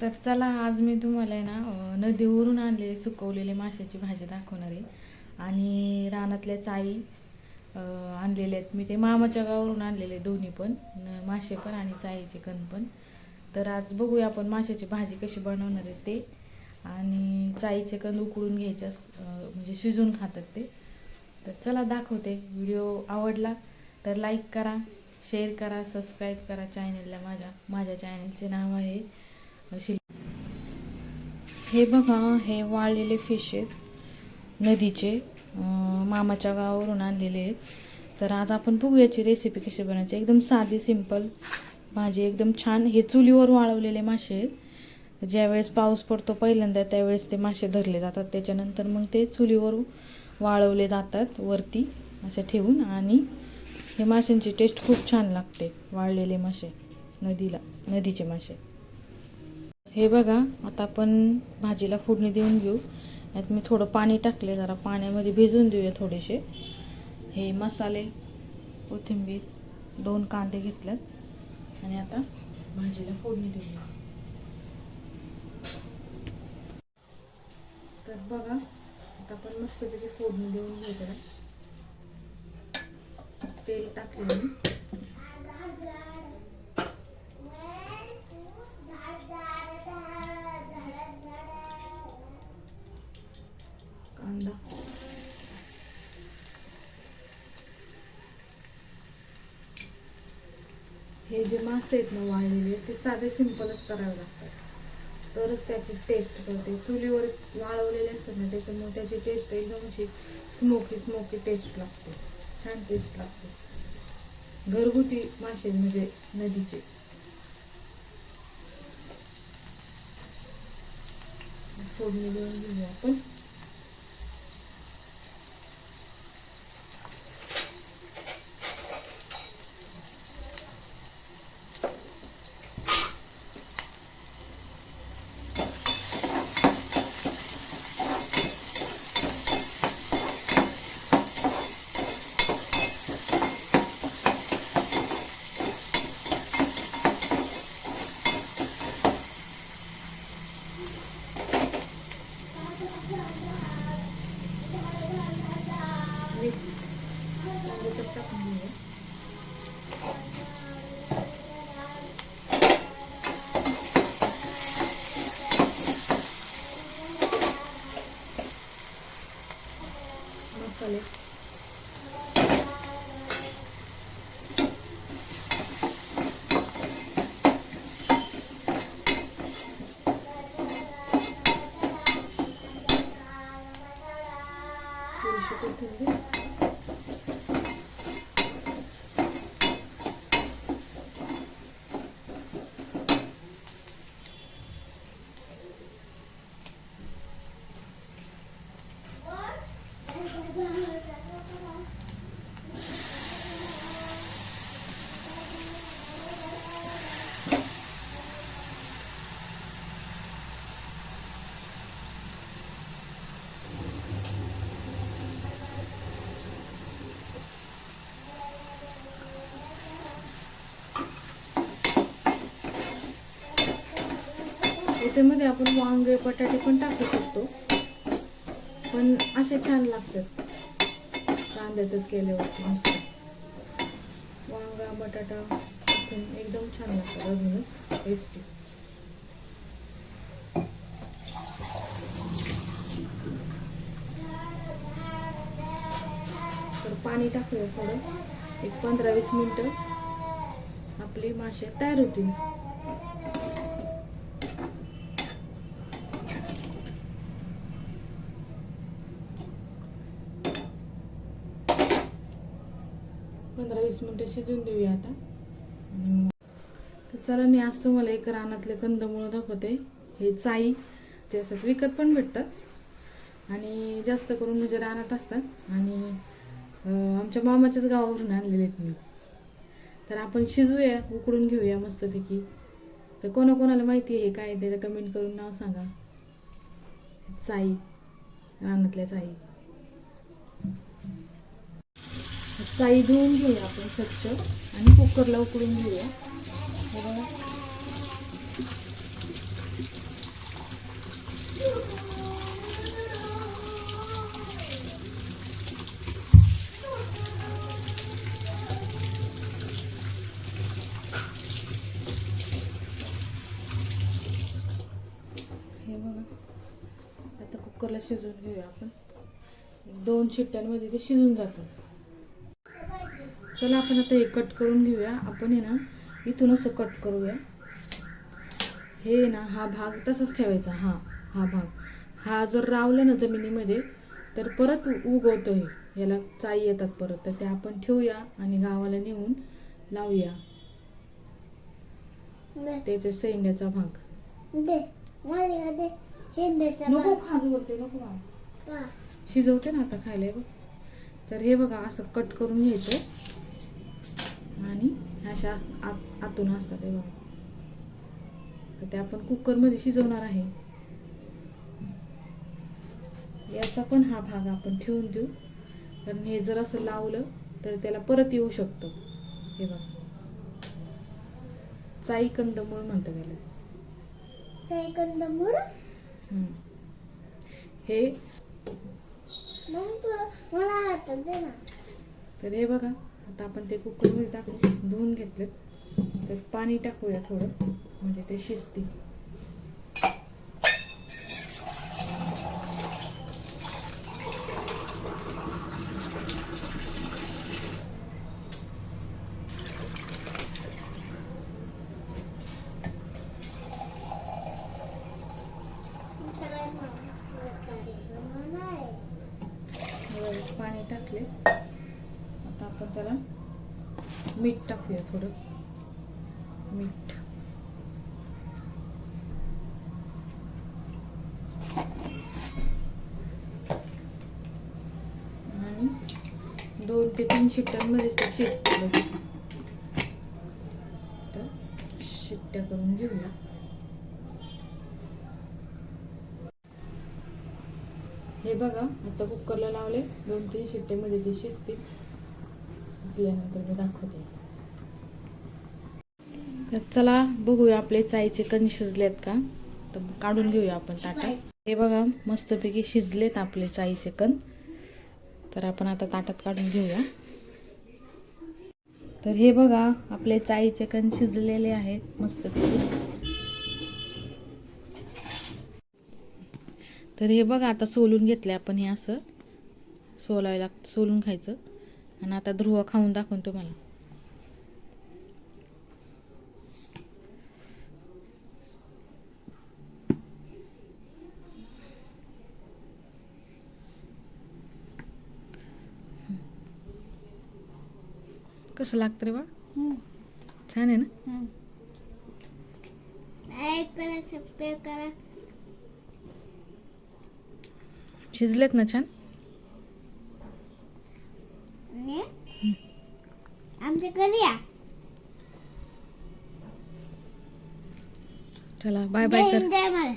तर चला आज मी तुम्हाला आहे ना नदीवरून आणलेले सुकवलेले माशाची भाजी दाखवणार आहे. आणि रानातल्या चाई आणलेले आहेत. मी ते मामाच्या गावावरून आणलेले दोन्ही पण न- मासे पण आणि चाईचे कण पण. तर आज बघूया आपण माशाची भाजी कशी बनवणार आहे ते. आणि चाईचे कण उकळून घ्यायचे अस- म्हणजे शिजून खातात ते. तर चला दाखवते. व्हिडिओ आवडला तर लाईक करा शेअर करा सबस्क्राईब करा. चॅनलला माझ्या माझ्या चॅनलचे नाव आहे अशी. हे बघा हे वाळलेले फिश आहेत. नदीचे मामाच्या गावावरून आणलेले आहेत. तर आज आपण बघू याची रेसिपी कशी बनायची. एकदम साधी सिंपल भाजी एकदम छान. हे चुलीवर वाळवलेले मासे आहेत. ज्यावेळेस पाऊस पडतो पहिल्यांदा त्यावेळेस ते मासे धरले जातात. त्याच्यानंतर मग ते चुलीवर वाळवले जातात वरती असे ठेवून. आणि हे माशांची टेस्ट खूप छान लागते वाळलेले मासे नदीला नदीचे मासे. हे बघा आता आपण भाजीला फोडणी देऊन घेऊ. यात मी थोडं पाणी टाकले जरा पाण्यामध्ये भिजवून देऊया थोडेसे. हे मसाले कोथिंबीर दोन कांदे घेतल्यात. आणि आता भाजीला फोडणी देऊया. तर बघा आता आपण मस्तपैकी फोडणी देऊन घेऊ तेल टाकले हे जे मासे आहेत ना वाळलेले ते साधे सिंपलच करावे लागतात. तरच त्याची टेस्ट करते चुलीवर वाळवलेले असतात ना त्याच्यामुळे त्याची टेस्ट एकदम अशी स्मोकी स्मोकी टेस्ट लागते. छान टेस्ट लागते. घरगुती मासे म्हणजे नदीचे. फोडणी देऊन घेऊया आपण. याच्यामध्ये आपण वांगे बटाटे पण टाकू शकतो. पण असे छान लागतात. कांद्यातच केल्यावरती मस्त. वांगा बटाटा टाकून एकदम छान लागतात अजूनच. टेस्टी तर पाणी टाकूया थोडं. एक पंधरा वीस मिनटं. आपली मासे तयार होतील. पंधरा वीस मिनटं शिजून देऊया आता. तर चला मी आज तुम्हाला एक रानातले कंदमुळं दाखवते. हे चाई जे असतात विकत पण भेटतात. आणि जास्त करून म्हणजे रानात असतात. आणि आमच्या मामाच्याच गावावरून आणलेले आहेत मी. तर आपण शिजूया उकडून घेऊया मस्तपैकी. तर कोणाकोणाला माहिती आहे काय ते कमेंट करून नाव सांगा. चाई रानातल्या चाई. साई धुवून घेऊया आपण स्वच्छ आणि कुकरला उकडून घेऊया. हे बघा. आता कुकरला शिजवून घेऊया आपण. दोन शिट्ट्यांमध्ये ते शिजून जातात चला आपण आता हे कट करून घेऊया. आपण आहे ना इथून असं कट करूया. हे ना हा भाग तसाच ठेवायचा. हा हा भाग. हा जर रावला ना जमिनीमध्ये तर परत उगवतं हे याला चाई येतात परत. तर ते आपण ठेवूया आणि गावाला नेऊन लावूया. दे. त्याच्या सैन्याचा भाग. नको भाग. खाजू बोलते नको. हा. शिजवते ना आता खायला. हे बघ. तर हे बघा असं कट करून घ्यायचं. आणि अशा आत आतून असतात हे बघा. तर ते आपण कुकरमध्ये शिजवणार आहे. याचा पण हा भाग आपण ठेवून देऊ. कारण हे जर असं लावलं तर त्याला परत येऊ शकतं. हे बघा. चाई कंदमूळ म्हणतात त्याला काही कंदमूळ. हे मला तर हे बघा. आता आपण ते कुकरमध्ये टाकू धुवून घेतलेत. तर पाणी टाकूया थोडं म्हणजे ते शिजतील सगळ्यात महत्त्वाचं कार्यक्रम आहे. थोडं पाणी टाकले आता आपण त्याला मीठ टाकूया थोडं. मीठ. आणि दोन ते तीन शिट्ट्यांमध्येच ते लगेच. तर शिट्ट्या करून घेऊया. हे बघा आता कुकरला लावले. दोन तीन शिट्टेमध्ये ते शिजतील. शिजल्यानंतर मी दाखवते तर चला बघूया आपले चायचे कण शिजलेत का? तर काढून घेऊया आपण ताटात हे बघा मस्तपैकी शिजलेत आपले चायचे कण. तर आपण आता ताटात काढून घेऊया. तर हे बघा आपले चायचे कण शिजलेले आहेत मस्तपैकी. तर हे बघा आता सोलून घेतले आपण हे असं. सोलायला लागतं सोलून खायचं. आणि आता ध्रुव खाऊन दाखवून तुम्हाला. कसं लागतं रे बा. छान आहे ना? हम्म. लाईक करा सबस्क्राईब करा. शिजलेत ना छान आणि आमच्या घरी या. चला बाय बाय कर. जय महाराज